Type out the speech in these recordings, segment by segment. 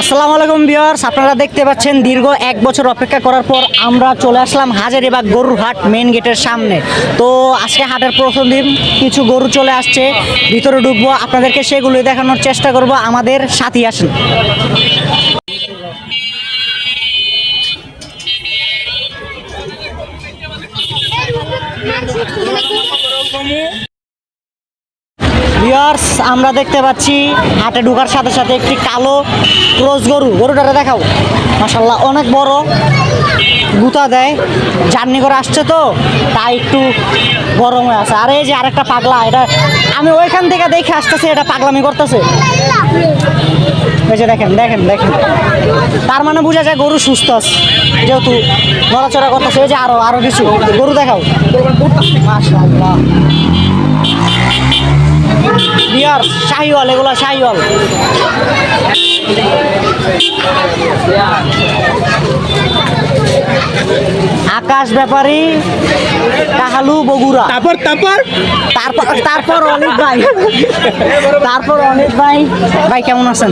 আসসালামু আলাইকুম বিয়ার্স আপনারা দেখতে পাচ্ছেন দীর্ঘ এক বছর অপেক্ষা করার পর আমরা চলে আসলাম হাজারিবাগ গরুর হাট মেন গেটের সামনে। তো আজকে হাটের প্রথম দিন, কিছু গরু চলে আসছে, ভিতরে ঢুকবো, আপনাদেরকে সেগুলো দেখানোর চেষ্টা করব, আমাদের সাথী আসেন। ভিউয়ার্স আমরা দেখতে পাচ্ছি, হাটে ঢোকার সাথে সাথে একটি কালো ক্রোজ গরু। গরুটারে দেখাও। মাসাল্লাহ অনেক বড় গুতা দেয়। জার্নি করে আসছে তো, তাই একটু গরম হয়ে আছে। আর এই যে আরেকটা পাগলা, এটা আমি ওইখান থেকে দেখে আসতেছি, এটা পাগলামি করতেছে। এই যে দেখেন দেখেন দেখেন। তার মানে বোঝা যায় গরু সুস্থ আছে, যেহেতু নড়াচড়া করতেছে। এই যে আরও আরও কিছু গরু দেখাও। মাশাআল্লাহ। বিয়ার শাহিওয়াল এগুলো শাহিওয়াল। আকাশ ব্যাপারী কাহালু বগুড়া। তারপর তারপর? তারপর তারপর অনেক ভাই। তারপর অনেক ভাই। ভাই কেমন আছেন?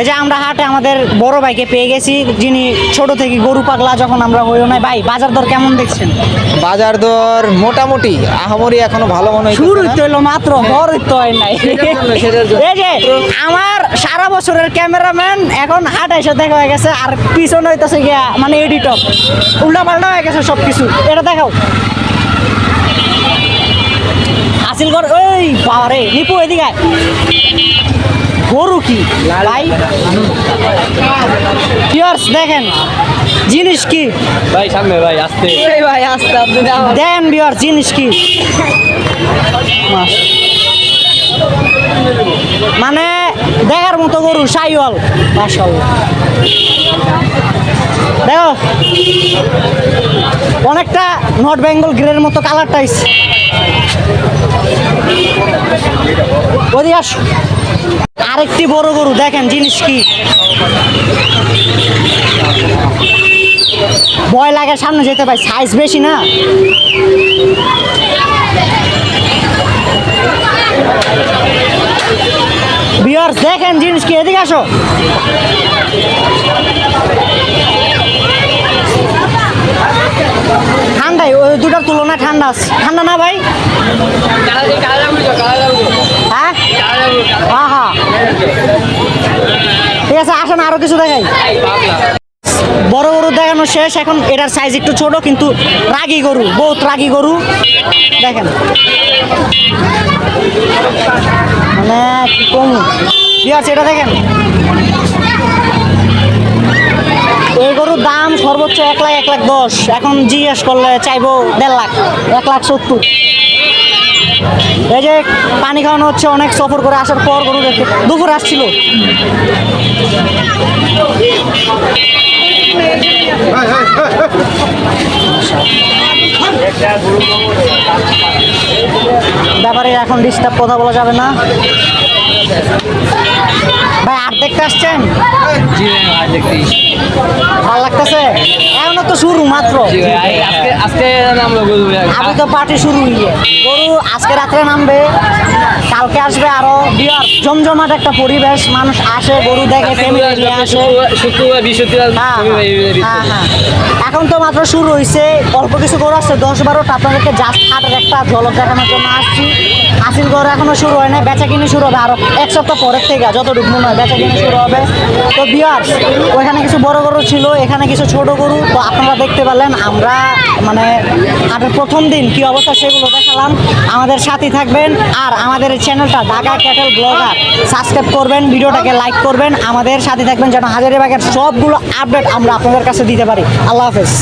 এই যে আমরা হাটে আমাদের বড় ভাইকে পেয়ে গেছি যিনি ছোট থেকে গরু পাগলা যখন আমরা হইও নাই। ভাই বাজার দর কেমন দেখছেন? বাজার দর মোটামুটি আহামরি এখনও ভালো মনে হয় শুরু হইল মাত্র বড় তো হয় নাই। এই যে আমার সারা বছরের ক্যামেরাম্যান এখন হাট এসে দেখা হয়ে গেছে আর পিছনে হইতেছে গিয়া মানে এডিটর উল্টা পাল্টা হয়ে গেছে সব কিছু এটা দেখাও। হাসিল কর ওই বাবারে নিপু এদিকে। গরু কি? ভাই? পিয়ার্স দেখেন জিনিস কি? ভাই সামনে ভাই আসতে। ভাই আস্তে আপনি দেন বিয়ার জিনিস কি? মানে দেখার মতো গরু সাইওয়াল। মাশাল্লাহ দেখো অনেকটা নর্থ বেঙ্গল গ্রের মতো ওদিকে আস। আরেকটি বড় গরু, দেখেন জিনিস কি। ভয় লাগে সামনে যেতে পাই সাইজ বেশি না। বিয়ার্স দেখেন জিনিস কি, এদিকে আসো ঠান্ডাই ওই দুটার তুলনায় ঠান্ডা আছে। ঠান্ডা না ভাই? হ্যাঁ? হ্যাঁ হ্যাঁ ঠিক আছে, আসেন আরও কিছু দেখাই। বড় গরু দেখানো শেষ, এখন এটার সাইজ একটু ছোট, কিন্তু রাগি গরু, বহুত রাগি গরু। দেখেন। মানে কি কম? ঠিক আছে এটা দেখেন। গরুর দাম সর্বোচ্চ এক লাখ এক লাখ দশ। এখন জিজ্ঞেস করলে চাইব দেড় লাখ, এক লাখ সত্তর। এই যে পানি খাওয়ানো হচ্ছে, অনেক সফর করে আসার পর গরু দেখে দুপুর আসছিল। ব্যাপারে এখন ডিস্টার্ব কথা বলা যাবে না। ভাই আর দেখতে আসছেন? জি ভাই দেখতে ভালো লাগতেছে? এখনও তো শুরু মাত্র। আজকে আজকে নামলো গরু ভাই। তো পার্টি শুরু গরু আজকে রাত্রে নামবে। কালকে আসবে আরও বিয়ার জমজমাট একটা পরিবেশ মানুষ আসে গরু দেখে ফ্যামিলি নিয়ে আসে। হ্যাঁ, হ্যাঁ, হ্যাঁ। এখন তো মাত্র শুরু হয়েছে অল্প কিছু গরু আসছে দশ বারোটা আপনাদেরকে জাস্ট হাটের একটা ঝলক দেখানোর জন্য আসছি। হাসিল গরু এখনও শুরু হয় না বেচা কিনে শুরু হবে আরও এক সপ্তাহ পরের থেকে যতটুকু মনে হয় বেচা কিনে শুরু হবে। তো বিয়ার ওইখানে কিছু বড় গরু ছিল এখানে কিছু ছোট গরু তো আপনারা দেখতে পেলেন আমরা মানে হাটের প্রথম দিন কি অবস্থা সেগুলো দেখালাম। আমাদের সাথে থাকবেন আর আমাদের এই চ্যানেলটা ঢাকা ক্যাটেল ব্লগার। সাবস্ক্রাইব করবেন, ভিডিওটাকে লাইক করবেন। আমাদের সাথে থাকবেন যেন হাজারিবাগের সবগুলো আপডেট আমরা আপনাদের কাছে দিতে পারি। আল্লাহ হাফেজ।